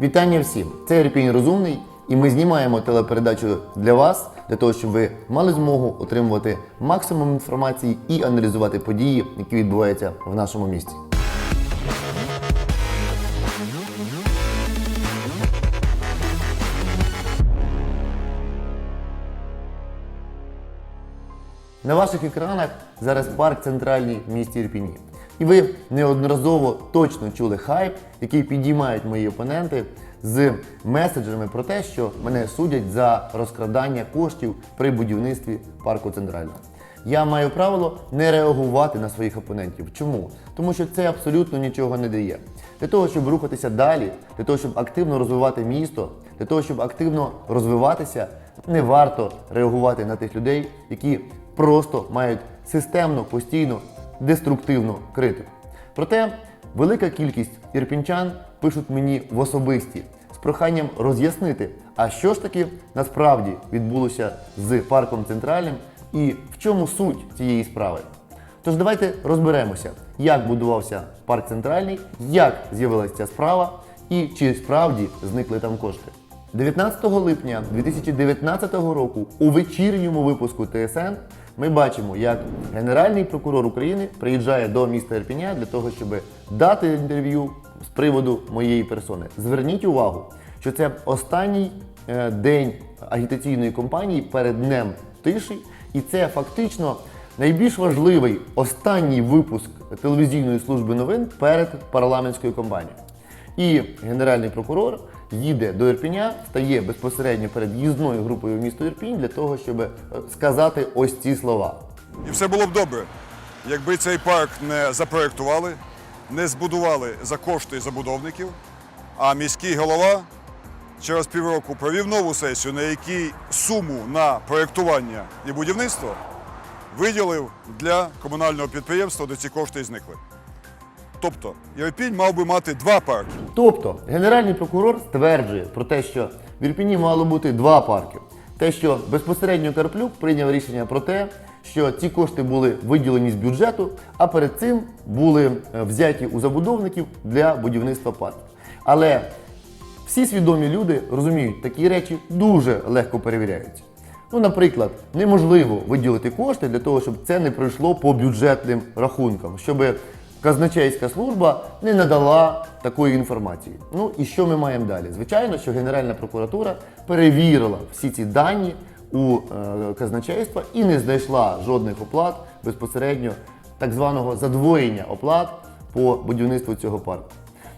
Вітання всім! Це Ірпінь Розумний, і ми знімаємо телепередачу для вас, для того, щоб ви мали змогу отримувати максимум інформації і аналізувати події, які відбуваються в нашому місті. На ваших екранах зараз парк центральний в місті Ірпіні. І ви неодноразово точно чули хайп, який підіймають мої опоненти з меседжами про те, що мене судять за розкрадання коштів при будівництві парку центрального. Я маю правило не реагувати на своїх опонентів. Чому? Тому що це абсолютно нічого не дає. Для того, щоб рухатися далі, для того, щоб активно розвивати місто, для того, щоб активно розвиватися, не варто реагувати на тих людей, які просто мають системно, постійно, деструктивну критику. Проте велика кількість ірпінчан пишуть мені в особисті з проханням роз'яснити, а що ж таки насправді відбулося з парком центральним і в чому суть цієї справи. Тож давайте розберемося, як будувався парк центральний, як з'явилася ця справа і чи справді зникли там кошти. 19 липня 2019 року у вечірньому випуску ТСН ми бачимо, як Генеральний прокурор України приїжджає до міста Ірпіня для того, щоб дати інтерв'ю з приводу моєї персони. Зверніть увагу, що це останній е, день агітаційної кампанії перед днем тиші, і це фактично найбільш важливий останній випуск телевізійної служби новин перед парламентською кампанією. І генеральний прокурор їде до Ірпіня, стає безпосередньо перед їзною групою в місто Ірпінь для того, щоб е, сказати ось ці слова. І все було б добре, якби цей парк не запроектували, не збудували за кошти забудовників, а міський голова через півроку провів нову сесію, на якій суму на проєктування і будівництво виділив для комунального підприємства, де ці кошти і зникли. Тобто Єрпінь мав би мати два парки. Тобто, генеральний прокурор стверджує про те, що в Ірпіні мало бути два парки. Те, що безпосередньо Карплюк прийняв рішення про те, що ці кошти були виділені з бюджету, а перед цим були е, взяті у забудовників для будівництва парків. Але всі свідомі люди розуміють, такі речі дуже легко перевіряються. Ну, наприклад, неможливо виділити кошти для того, щоб це не пройшло по бюджетним рахункам, щоб казначейська служба не надала такої інформації. Ну і що ми маємо далі? Звичайно, що Генеральна прокуратура перевірила всі ці дані у е, казначейства і не знайшла жодних оплат безпосередньо так званого задвоєння оплат по будівництву цього парку.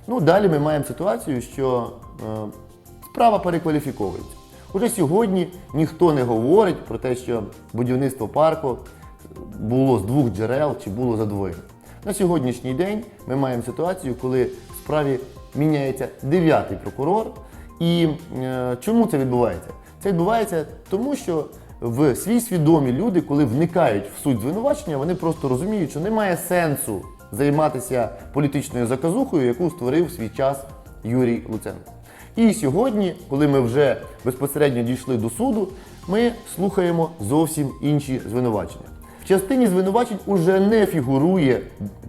Ну, далі ми маємо ситуацію, що е, справа перекваліфіковується. Уже сьогодні ніхто не говорить про те, що будівництво парку було з двох джерел чи було задвоєно. На сьогоднішній день ми маємо ситуацію, коли в справі міняється дев'ятий прокурор. І е, чому це відбувається? Це відбувається тому, що в свій свідомі люди, коли вникають в суть звинувачення, вони просто розуміють, що немає сенсу займатися політичною заказухою, яку створив в свій час Юрій Луценко. І сьогодні, коли ми вже безпосередньо дійшли до суду, ми слухаємо зовсім інші звинувачення. В частині звинувачень уже не фігурує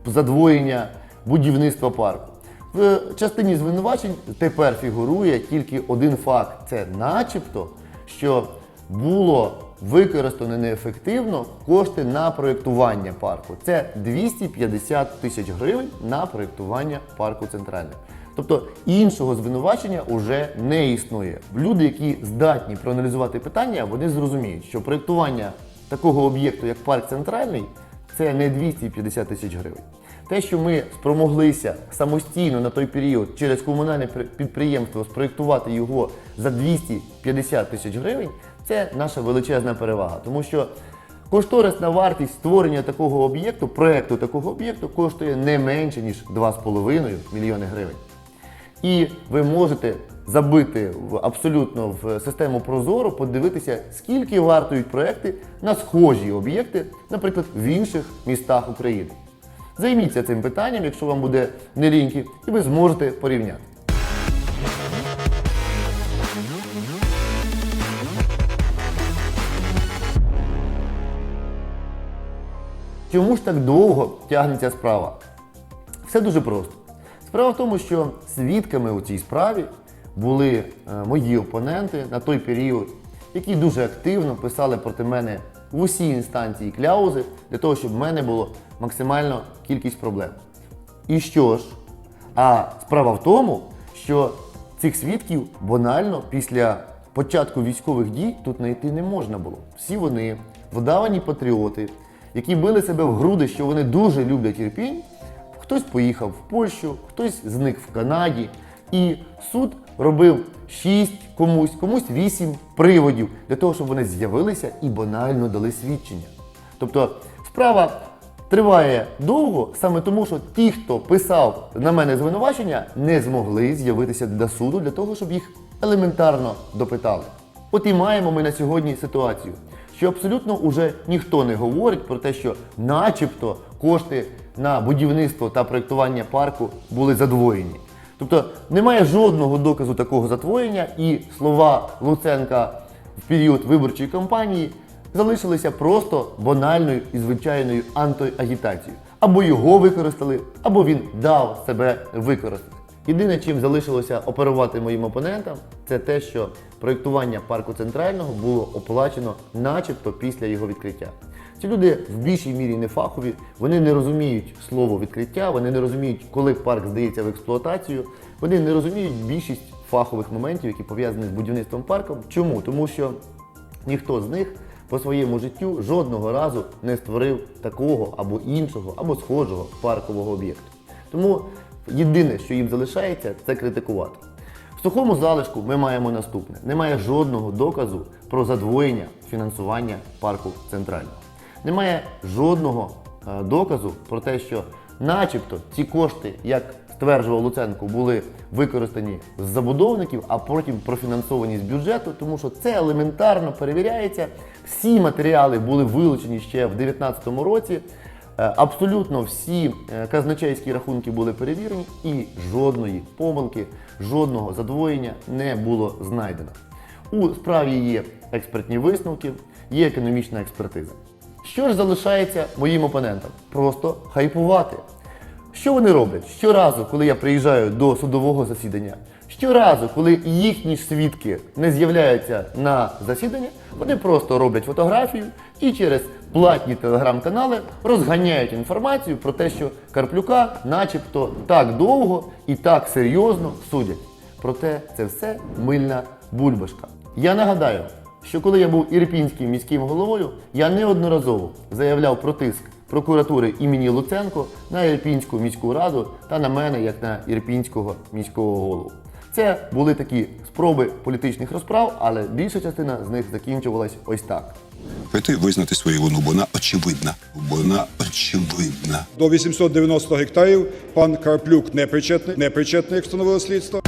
задвоєння будівництва парку. В частині звинувачень тепер фігурує тільки один факт: це начебто, що було використано неефективно кошти на проєктування парку. Це 250 тисяч гривень на проєктування парку центральний. Тобто іншого звинувачення вже не існує. Люди, які здатні проаналізувати питання, вони зрозуміють, що проєктування такого об'єкту, як парк центральний, це не 250 тисяч гривень. Те, що ми спромоглися самостійно на той період через комунальне підприємство спроєктувати його за 250 тисяч гривень, це наша величезна перевага. Тому що кошторисна вартість створення такого об'єкту, проекту такого об'єкту коштує не менше, ніж 2,5 мільйони гривень. І ви можете забити абсолютно в систему Прозоро, подивитися, скільки вартують проекти на схожі об'єкти, наприклад, в інших містах України. Займіться цим питанням, якщо вам буде неліньки, і ви зможете порівняти. Чому ж так довго тягнеться справа? Все дуже просто. Справа в тому, що свідками у цій справі були е, мої опоненти на той період, які дуже активно писали проти мене в усі інстанції кляузи для того, щоб в мене було максимально кількість проблем. І що ж? А справа в тому, що цих свідків банально після початку військових дій тут знайти не можна було. Всі вони вдавані патріоти, які били себе в груди, що вони дуже люблять Ірпінь. Хтось поїхав в Польщу, хтось зник в Канаді. І суд робив 6 комусь, комусь 8 приводів для того, щоб вони з'явилися і банально дали свідчення. Тобто справа триває довго саме тому, що ті, хто писав на мене звинувачення, не змогли з'явитися до суду для того, щоб їх елементарно допитали. От і маємо ми на сьогодні ситуацію, що абсолютно уже ніхто не говорить про те, що начебто кошти на будівництво та проєктування парку були задвоєні. Тобто немає жодного доказу такого затворення, і слова Луценка в період виборчої кампанії залишилися просто банальною і звичайною антиагітацією. Або його використали, або він дав себе використати. Єдине, чим залишилося оперувати моїм опонентам, це те, що проєктування парку центрального було оплачено начебто після його відкриття. Ці люди в більшій мірі не фахові, вони не розуміють слово відкриття, вони не розуміють, коли парк здається в експлуатацію, вони не розуміють більшість фахових моментів, які пов'язані з будівництвом парку. Чому? Тому що ніхто з них по своєму життю жодного разу не створив такого або іншого, або схожого паркового об'єкту. Тому єдине, що їм залишається, це критикувати. В сухому залишку ми маємо наступне: немає жодного доказу про задвоєння фінансування парку центрального. Немає жодного е, доказу про те, що, начебто, ці кошти, як стверджував Луценко, були використані з забудовників, а потім профінансовані з бюджету, тому що це елементарно перевіряється. Всі матеріали були вилучені ще в 2019 році. Е, Абсолютно всі е, казначейські рахунки були перевірені, і жодної помилки, жодного задвоєння не було знайдено. У справі є експертні висновки, є економічна експертиза. Що ж залишається моїм опонентам? Просто хайпувати. Що вони роблять? Щоразу, коли я приїжджаю до судового засідання, щоразу, коли їхні свідки не з'являються на засідання, вони просто роблять фотографію і через платні телеграм-канали розганяють інформацію про те, що Карплюка начебто так довго і так серйозно судять. Проте це все мильна бульбашка. Я нагадаю, що коли я був ірпінським міським головою, я неодноразово заявляв про тиск прокуратури імені Луценко на Ірпінську міську раду та на мене як на ірпінського міського голову. Це були такі спроби політичних розправ, але більша частина з них закінчувалась ось так. Прийти визнати свою вину, бо вона очевидна. Бо вона очевидна. До 890 гектарів пан Карплюк не причетний, не причетний, як встановило слідство.